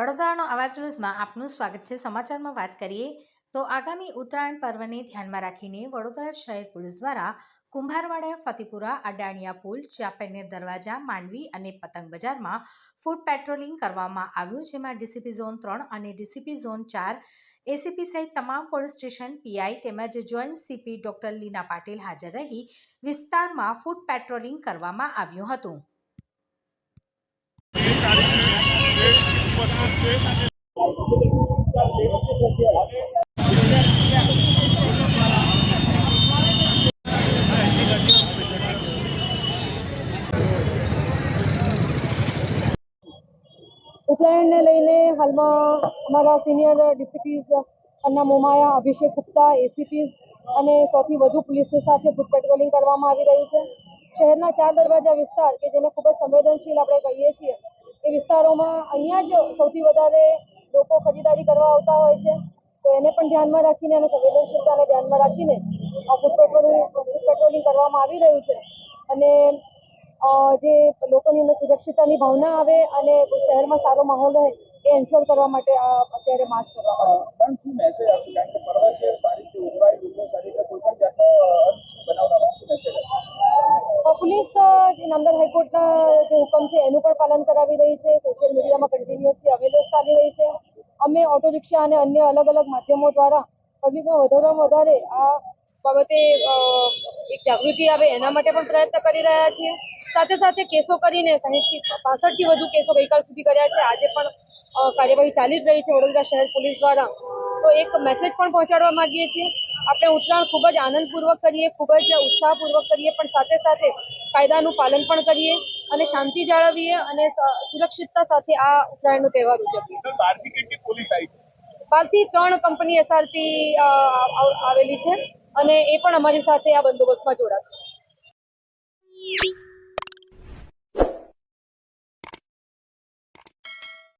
વડોદરાનો અવાજ ન્યૂઝમાં આપનું સ્વાગત છે. સમાચારમાં વાત કરીએ તો આગામી ઉત્તરાયણ પર્વને ધ્યાનમાં રાખીને વડોદરા શહેર પોલીસ દ્વારા કુંભારવાડા, ફતેપુરા, અડાણિયા પુલ ચાંપેનેર દરવાજા, માંડવી અને પતંગ બજારમાં ફૂડ પેટ્રોલિંગ કરવામાં આવ્યું, જેમાં ડીસીપી ઝોન ત્રણ અને ડીસીપી ઝોન ચાર, એસીપી સહિત તમામ પોલીસ સ્ટેશન, પીઆઈ તેમજ joint CP doctor Leena Patil હાજર રહી વિસ્તારમાં ફૂડ પેટ્રોલિંગ કરવામાં આવ્યું હતું. ઉત્તરાયણને લઈને હાલમાં અમારા senior DCPs Anna Momaya, Abhishek Gupta ACP અને સૌથી વધુ પોલીસની સાથે ફૂટ પેટ્રોલિંગ કરવામાં આવી રહ્યું છે. શહેરના ચાર દરવાજા વિસ્તાર કે જેને ખૂબ જ સંવેદનશીલ આપણે કહીએ છીએ એ વિસ્તારોમાં અહીંયા જ સૌથી વધારે લોકો ખરીદારી કરવા આવતા હોય છે. તો એને પણ ધ્યાનમાં રાખીને અને સંવેદનશીલતાને ધ્યાનમાં રાખીને આ ફૂડ પેટ્રોલિંગ પેટ્રોલિંગ કરવામાં આવી રહ્યું છે. અને જે લોકોની અંદર સુરક્ષિતતાની ભાવના આવે અને શહેરમાં સારો માહોલ રહે એ એન્શ્યોર કરવા માટે આ અત્યારે માર્ચ કરવામાં આવ્યો પણ શું મેસેજ આવશે કારણ કે પર્વ છે સારી રીતે ઉજવાય લોકો સારી રીતે કોઈ પણ જાતનો અનિચ્છનીય બનાવના શું મેસેજ અ, પોલીસ અ, જે નામદાર હાઈકોર્ટના જે હુકમ છે, એનું પણ પાલન કરાવી રહી છે. સોશિયલ મીડિયામાં કન્ટિન્યુઅસલી અવેરનેસ ચાલી રહી છે. અમે ઓટો રિક્ષા અને અન્ય અલગ અલગ માધ્યમો દ્વારા પબ્લિકમાં વધારેમાં વધારે આ બાબતે એક જાગૃતિ આવે એના માટે પણ પ્રયત્ન કરી રહ્યા છીએ. સાથે સાથે કેસો કરીને સાહીઠથી પાસઠથી વધુ કેસો ગઈકાલ સુધી કર્યા છે. આજે પણ કાર્યવાહી ચાલી જ રહી છે વડોદરા શહેર પોલીસ દ્વારા. તો એક મેસેજ પણ પહોંચાડવા માંગીએ છીએ. આપણે ઉત્તરાયણ ખૂબ જ આનંદપૂર્વક કરીએ ખૂબ જ ઉત્સાહપૂર્વક કરીએ પણ સાથે સાથે કાયદાનું પાલન પણ કરીએ અને શાંતિ જાળવીએ અને સુરક્ષિતતા સાથે આ ઉત્તરાયણ નો તહેવાર ઉજવીએ. બહારથી ત્રણ કંપની એસઆરપી આવેલી છે અને એ પણ અમારી સાથે આ બંદોબસ્તમાં જોડાશે.